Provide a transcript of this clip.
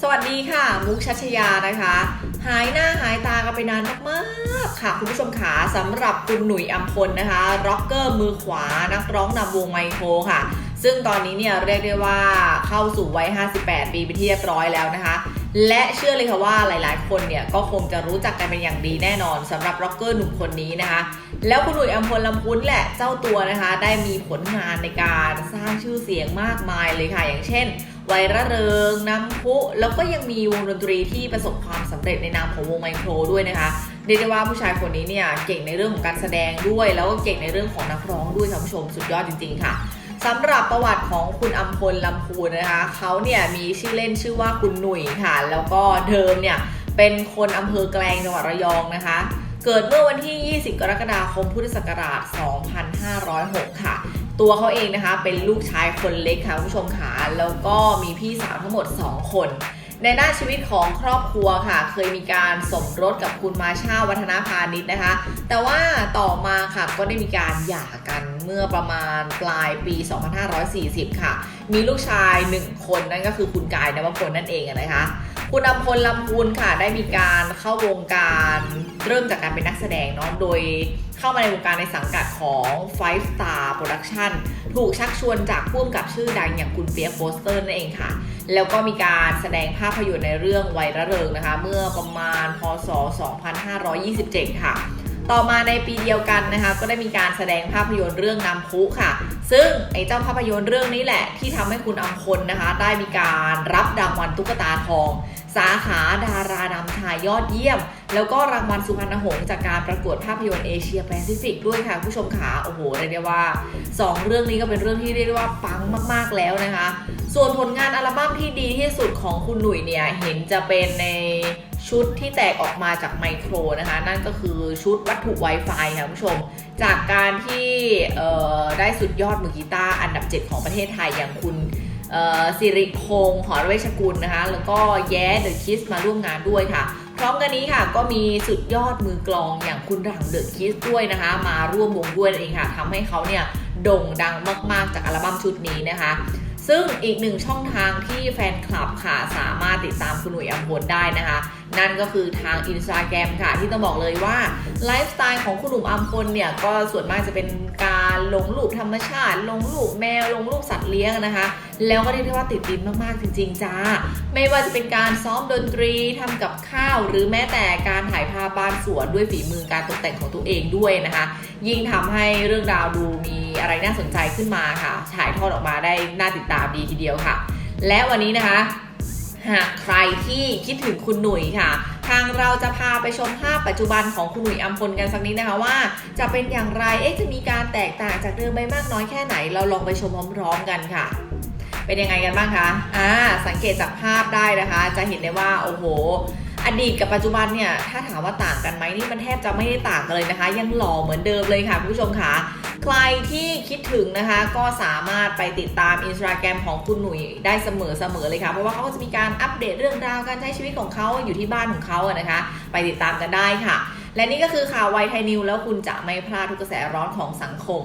สวัสดีค่ะ มุกชัชยานะคะ หายหน้าหายตากันไปนานมากๆค่ะคุณผู้ชมขาสำหรับคุณหนุ่ยอัมพลนะคะร็อกเกอร์มือขวานักร้องนำวงไมโครค่ะ ซึ่งตอนนี้เนี่ยเรียกได้ว่าเข้าสู่วัย 58 ปีไปที่เรียบร้อยแล้วนะคะ และเชื่อเลยค่ะว่าหลายๆ คนเนี่ยก็คงจะรู้จักกันเป็นอย่างดีแน่นอนสำหรับร็อกเกอร์หนุ่มคนนี้นะคะ แล้วคุณหนุ่ยอัมพลลำพุนแหละเจ้าตัวนะคะ ได้มีผลงานในการสร้างชื่อเสียงมากมายเลยค่ะ อย่างเช่นไวระเริงน้ำพุแล้วก็ยังมีวงดนตรีที่ประสบความสำเร็จในนามของวงไมโครด้วยนะคะเรียกได้ว่าผู้ชายคนนี้เนี่ยเก่งในเรื่องของการแสดงด้วย แล้วก็เก่งในเรื่องของนักร้องด้วยค่ะผู้ชมสุดยอดจริง ๆ ค่ะ สำหรับประวัติของคุณอัมพลลำพูนนะคะเขาเนี่ยมีชื่อเล่นชื่อว่าคุณหนุ่ยค่ะ แล้วก็เดิมเนี่ยเป็นคนอำเภอแกลงจังหวัดระยองนะคะ เกิดเมื่อวันที่ 20 กรกฎาคมพุทธศักราช 2506 ค่ะ ตัวเขาเองนะคะเป็นลูกชายคนเล็กค่ะคุณผู้ชมค่ะแล้วก็มีพี่สาวทั้งหมด 2 คน ในด้านชีวิตของครอบครัวค่ะ เคยมีการสมรสกับคุณมาชาวัฒนาพาณิชย์นะคะ แต่ว่าต่อมาค่ะก็ได้มีการหย่ากันเมื่อประมาณปลายปี 2540 ค่ะ มีลูกชาย 1 คนนั่นก็คือคุณกายนวพลนั่นเองนะคะ คุณอำพลลำพูนค่ะได้มีการเข้าวงการเริ่มจากการเป็นนักแสดงเนาะโดยเข้ามาในวงการในสังกัดของ Five Star Production ถูกชักชวนจากผู้กำกับชื่อดังอย่างคุณเปียโฟสเตอร์นั่นเองค่ะ แล้วก็มีการแสดงภาพยนตร์ในเรื่องไวระเริงนะคะ เมื่อประมาณพศ 2527 ค่ะ ต่อมาในปีเดียวกันนะคะ ก็ได้มีการแสดงภาพยนตร์เรื่องน้ำพุค่ะ ซึ่งไอ้เจ้าภาพยนตร์เรื่องนี้แหละที่ทำให้คุณอัมพลนะคะ ได้มีการรับรางวัลตุ๊กตาทอง สาขาดารานำชายยอดเยี่ยม แล้วก็รางวัลสุพรรณหงส์จากการประกวดภาพยนตร์เอเชียแปซิฟิกด้วยค่ะ ผู้ชมขาโอ้โหเรียกได้ว่า 2 เรื่องนี้ก็เป็นเรื่องที่เรียกได้ว่าปังมาก ๆแล้วนะคะ ส่วนผลงานอัลบั้มที่ดีที่สุดของคุณหนุ่ยเนี่ย เห็นจะเป็นในชุดที่แตกออกมาจากไมโครนะคะ นั่นก็คือชุดวัตถุ Wi-Fi ค่ะคุณผู้ชม จากการที่ได้สุดยอดมือกีตาร์อันดับ 7 ของประเทศไทยอย่างคุณ สิริพงษ์หอรเวชกุลนะคะ แล้วก็แย้เดอะคิสมาร่วมงานด้วยค่ะ พร้อมกันนี้ค่ะก็มีสุดยอดมือกลองอย่างคุณหลังเดอะคิสด้วยนะคะ มาร่วมวงด้วยนั่นเองค่ะทำให้เขาเนี่ยโด่งดังมาก ๆ จากอัลบั้มชุดนี้นะคะ ซึ่งอีกหนึ่งช่องทางที่แฟนคลับค่ะสามารถติดตามคุณหนุ่ยอัมพลได้นะคะ นั่นก็คือทางอินสตาแกรมค่ะที่ต้องบอกเลยว่าไลฟ์สไตล์ของคุณหนุ่มอัมพลเนี่ยก็ส่วนมากจะเป็นการลงรูปธรรมชาติ ลงรูปแมว ลงรูปสัตว์เลี้ยงนะคะ แล้วก็เรียกได้ว่าติดดินมากๆจริง ๆ จ้า ไม่ว่าจะเป็นการซ้อมดนตรีทำกับข้าว หรือแม้แต่การถ่ายภาพบ้านสวนด้วยฝีมือการตกแต่งของตัวเองด้วยนะคะ ยิ่งทำให้เรื่องราวดูมีอะไรน่าสนใจขึ้นมาค่ะถ่ายทอดออกมาได้น่าติดตามดีทีเดียวค่ะ และวันนี้นะคะ หากใครที่คิดถึงคุณหนุ่ยค่ะ ทางเราจะพาไปชมภาพปัจจุบันของคุณหนุ่ยอัมพลกันสักนิดนะคะว่า จะเป็นอย่างไรเอ๊ะจะมีการแตกต่างจากเดิมไปมากน้อยแค่ไหน เราลองไปชมพร้อมๆกันค่ะ เป็นยังไงกันบ้างคะอ่าสังเกตจากภาพได้นะคะ จะเห็นได้ว่าโอ้โหอดีตกับปัจจุบันเนี่ยถ้าถามว่าต่างกันไหมนี่มันแทบจะไม่ได้ต่างกันเลยนะคะ ยังหล่อเหมือนเดิมเลยค่ะคุณผู้ชมค่ะ ใครที่คิดถึงนะคะ ก็สามารถไปติดตามอินสตาแกรมของคุณหนุ่ยได้เสมอเสมอเลยค่ะ เพราะว่าเขาก็จะมีการอัปเดตเรื่องราวการใช้ชีวิตของเขาอยู่ที่บ้านของเขาอะนะคะ ไปติดตามกันได้ค่ะ และนี่ก็คือข่าวไวไทยนิวแล้วคุณจะไม่พลาดทุกกระแสร้อนของสังคม